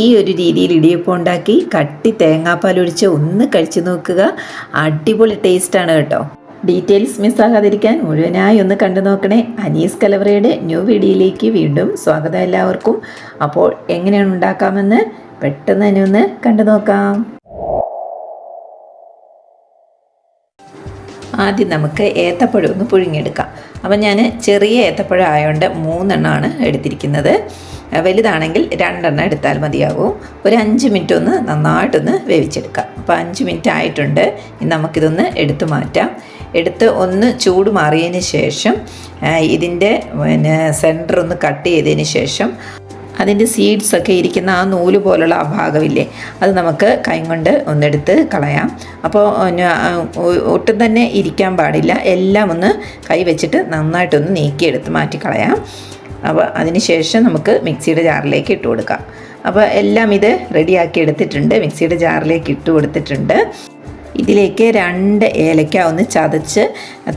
ഈ ഒരു രീതിയിൽ ഇടിയപ്പം ഉണ്ടാക്കി കട്ടി തേങ്ങാപ്പാൽ ഒഴിച്ച് ഒന്ന് കഴിച്ചു നോക്കുക. അടിപൊളി ടേസ്റ്റാണ് കേട്ടോ. ഡീറ്റെയിൽസ് മിസ്സാകാതിരിക്കാൻ മുഴുവനായി ഒന്ന് കണ്ടു നോക്കണേ. അനീസ് കലവറയുടെ ന്യൂ വീഡിയോയിലേക്ക് വീണ്ടും സ്വാഗതം എല്ലാവർക്കും. അപ്പോൾ എങ്ങനെയാണ് ഉണ്ടാക്കാമെന്ന് പെട്ടെന്ന് തന്നെ ഒന്ന് കണ്ടു നോക്കാം. ആദ്യം നമുക്ക് ഏത്തപ്പഴം ഒന്ന് പുഴുങ്ങിയെടുക്കാം. അപ്പം ഞാൻ ചെറിയ ഏത്തപ്പഴം ആയതുകൊണ്ട് മൂന്നെണ്ണമാണ് എടുത്തിരിക്കുന്നത്. വലുതാണെങ്കിൽ രണ്ടെണ്ണം എടുത്താൽ മതിയാകും ഒരു അഞ്ച് മിനിറ്റ് ഒന്ന് നന്നായിട്ടൊന്ന് വേവിച്ചെടുക്കാം. അപ്പോൾ അഞ്ച് മിനിറ്റ് ആയിട്ടുണ്ട്. നമുക്കിതൊന്ന് എടുത്തു മാറ്റാം. എടുത്ത് ഒന്ന് ചൂട് മാറിയതിന് ശേഷം ഇതിന്റെ പിന്നെ സെന്റർ ഒന്ന് കട്ട് ചെയ്തതിന് ശേഷം അതിന്റെ സീഡ്സ് ഒക്കെ ഇരിക്കുന്ന ആ നൂൽ പോലുള്ള ആ ഭാഗമില്ലേ അത് നമുക്ക് കൈകൊണ്ട് ഒന്നെടുത്ത് കളയാം. അപ്പോൾ ഒട്ടും തന്നെ ഇരിക്കാൻ പാടില്ല. എല്ലാം ഒന്ന് കൈ വെച്ചിട്ട് നന്നായിട്ടൊന്ന് നീക്കിയെടുത്ത് മാറ്റി കളയാം. അപ്പോൾ അതിന് ശേഷം നമുക്ക് മിക്സിയുടെ ജാറിലേക്ക് ഇട്ട് കൊടുക്കാം. അപ്പോൾ എല്ലാം ഇത് റെഡിയാക്കി എടുത്തിട്ടുണ്ട്. മിക്സിയുടെ ജാറിലേക്ക് ഇട്ട് കൊടുത്തിട്ടുണ്ട്. ഇതിലേക്ക് രണ്ട് ഏലക്ക ഒന്ന് ചതച്ച്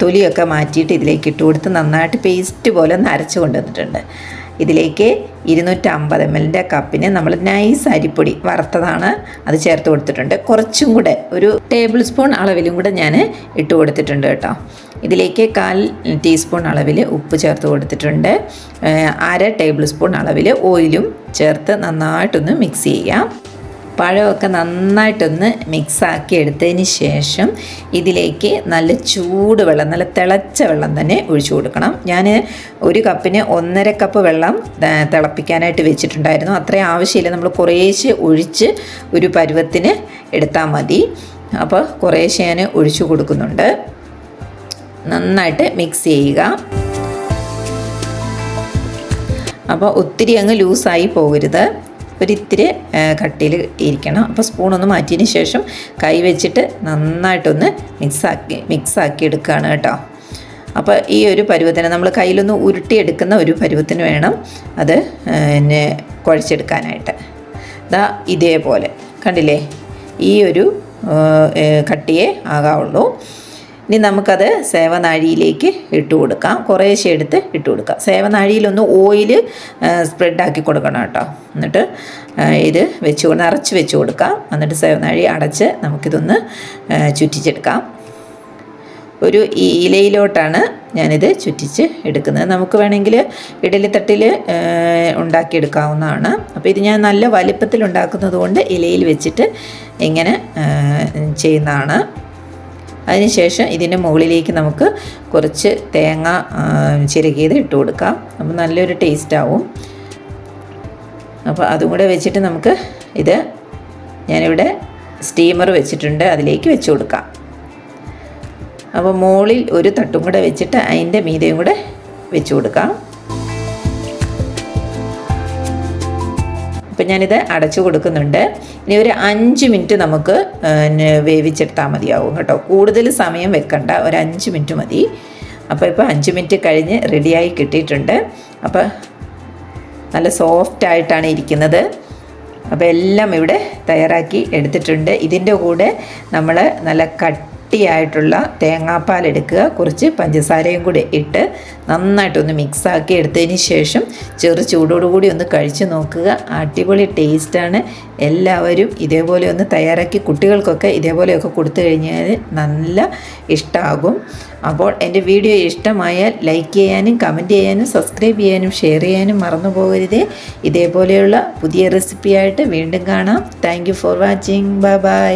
തൊലിയൊക്കെ മാറ്റിയിട്ട് ഇതിലേക്ക് ഇട്ട് കൊടുത്ത് നന്നായിട്ട് പേസ്റ്റ് പോലെ ഒന്ന് അരച്ച് കൊണ്ടുവന്നിട്ടുണ്ട്. ഇതിലേക്ക് ഇരുന്നൂറ്റമ്പത് എം എല്ലിന്റെ കപ്പിന് നമ്മൾ നൈസ് അരിപ്പൊടി വറുത്തതാണ് അത് ചേർത്ത് കൊടുത്തിട്ടുണ്ട്. കുറച്ചും കൂടെ ഒരു ടേബിൾ സ്പൂൺ അളവിലും കൂടെ ഞാൻ ഇട്ട് കൊടുത്തിട്ടുണ്ട് കേട്ടോ. ഇതിലേക്ക് കാൽ ടീസ്പൂൺ അളവിൽ ഉപ്പ് ചേർത്ത് കൊടുത്തിട്ടുണ്ട്. അര ടേബിൾ സ്പൂൺ അളവിൽ ഓയിലും ചേർത്ത് നന്നായിട്ടൊന്ന് മിക്സ് ചെയ്യാം. പഴമൊക്കെ നന്നായിട്ടൊന്ന് മിക്സാക്കി എടുത്തതിന് ശേഷം ഇതിലേക്ക് നല്ല ചൂട് വെള്ളം നല്ല തിളച്ച വെള്ളം തന്നെ ഒഴിച്ചു കൊടുക്കണം. ഞാൻ ഒരു കപ്പിന് ഒന്നര കപ്പ് വെള്ളം തിളപ്പിക്കാനായിട്ട് വെച്ചിട്ടുണ്ടായിരുന്നു. അത്രയും ആവശ്യമില്ല. നമ്മൾ കുറേശ്ശെ ഒഴിച്ച് ഒരു പരുവത്തിന് എടുത്താൽ മതി. അപ്പോൾ കുറേശ്ശെ ഞാൻ ഒഴിച്ചു കൊടുക്കുന്നുണ്ട്. നന്നായിട്ട് മിക്സ് ചെയ്യുക. അപ്പോൾ ഒത്തിരി അങ്ങ് ലൂസായി പോകരുത്. ഒരിത്തിരി കട്ടിയിൽ ഇരിക്കണം. അപ്പോൾ സ്പൂണൊന്ന് മാറ്റിയതിന് ശേഷം കൈ വെച്ചിട്ട് നന്നായിട്ടൊന്ന് മിക്സാക്കി മിക്സാക്കി എടുക്കുകയാണ് കേട്ടോ. അപ്പോൾ ഈ ഒരു പരുവത്തിന് നമ്മൾ കയ്യിലൊന്ന് ഉരുട്ടിയെടുക്കുന്ന ഒരു പരുവത്തിന് വേണം അത് പിന്നെ കുഴച്ചെടുക്കാനായിട്ട്. ഇതാ ഇതേപോലെ. കണ്ടില്ലേ? ഈ ഒരു കട്ടിയേ ആകാവുള്ളൂ. ഇനി നമുക്കത് സേവനാഴിയിലേക്ക് ഇട്ട് കൊടുക്കാം. കുറേശ്ശെ എടുത്ത് ഇട്ട് കൊടുക്കാം. സേവനാഴിയിലൊന്ന് ഓയിൽ സ്പ്രെഡാക്കി കൊടുക്കണം കേട്ടോ. എന്നിട്ട് ഇത് വെച്ച് നിറച്ച് വെച്ച് കൊടുക്കാം. എന്നിട്ട് സേവനാഴി അടച്ച് നമുക്കിതൊന്ന് ചുറ്റിച്ചെടുക്കാം. ഒരു ഇലയിലോട്ടാണ് ഞാനിത് ചുറ്റിച്ച് എടുക്കുന്നത്. നമുക്ക് വേണമെങ്കിൽ ഇഡലിത്തട്ടിൽ ഉണ്ടാക്കിയെടുക്കാവുന്നതാണ്. അപ്പോൾ ഇത് ഞാൻ നല്ല വലിപ്പത്തിൽ ഉണ്ടാക്കുന്നത് കൊണ്ട് ഇലയിൽ വെച്ചിട്ട് ഇങ്ങനെ ചെയ്യുന്നതാണ്. അതിനുശേഷം ഇതിന്റെ മുകളിലേക്ക് നമുക്ക് കുറച്ച് തേങ്ങ ചിരകിയത് ഇട്ട് കൊടുക്കാം. അപ്പോൾ നല്ലൊരു ടേസ്റ്റ് ആവും. അപ്പോൾ അതും കൂടെ വെച്ചിട്ട് നമുക്ക് ഇത് ഞാനിവിടെ സ്റ്റീമർ വെച്ചിട്ടുണ്ട്. അതിലേക്ക് വെച്ച് കൊടുക്കാം. അപ്പോൾ മുകളിൽ ഒരു തട്ടും കൂടെ വെച്ചിട്ട് അതിന്റെ മീതയും കൂടെ വെച്ച് കൊടുക്കാം. അപ്പം ഞാനിത് അടച്ചു കൊടുക്കുന്നുണ്ട്. ഇനി ഒരു അഞ്ച് മിനിറ്റ് നമുക്ക് വേവിച്ചെടുത്താൽ മതിയാവും കേട്ടോ. കൂടുതൽ സമയം വെക്കണ്ട ഒരു അഞ്ച് മിനിറ്റ് മതി. അപ്പോൾ ഇപ്പോൾ അഞ്ച് മിനിറ്റ് കഴിഞ്ഞ് റെഡിയായി കിട്ടിയിട്ടുണ്ട്. അപ്പോൾ നല്ല സോഫ്റ്റ് ആയിട്ടാണ് ഇരിക്കുന്നത്. അപ്പോൾ എല്ലാം ഇവിടെ തയ്യാറാക്കി എടുത്തിട്ടുണ്ട്. ഇതിന്റെ കൂടെ നമ്മൾ നല്ല കട്ട് കട്ടിയായിട്ടുള്ള തേങ്ങാപ്പാൽ എടുക്കുക. കുറച്ച് പഞ്ചസാരയും കൂടി ഇട്ട് നന്നായിട്ടൊന്ന് മിക്സാക്കി എടുത്തതിന് ശേഷം ചെറു ചൂടോടുകൂടി ഒന്ന് കഴിച്ചു നോക്കുക. അടിപൊളി ടേസ്റ്റാണ് എല്ലാവരും ഇതേപോലെ ഒന്ന് തയ്യാറാക്കി കുട്ടികൾക്കൊക്കെ ഇതേപോലെയൊക്കെ കൊടുത്തു കഴിഞ്ഞാൽ നല്ല ഇഷ്ടമാകും അപ്പോൾ എന്റെ വീഡിയോ ഇഷ്ടമായാൽ ലൈക്ക് ചെയ്യാനും കമന്റ് ചെയ്യാനും സബ്സ്ക്രൈബ് ചെയ്യാനും ഷെയർ ചെയ്യാനും മറന്നു പോകരുത്. ഇതേപോലെയുള്ള പുതിയ റെസിപ്പിയായിട്ട് വീണ്ടും കാണാം. Thank for watching bye bye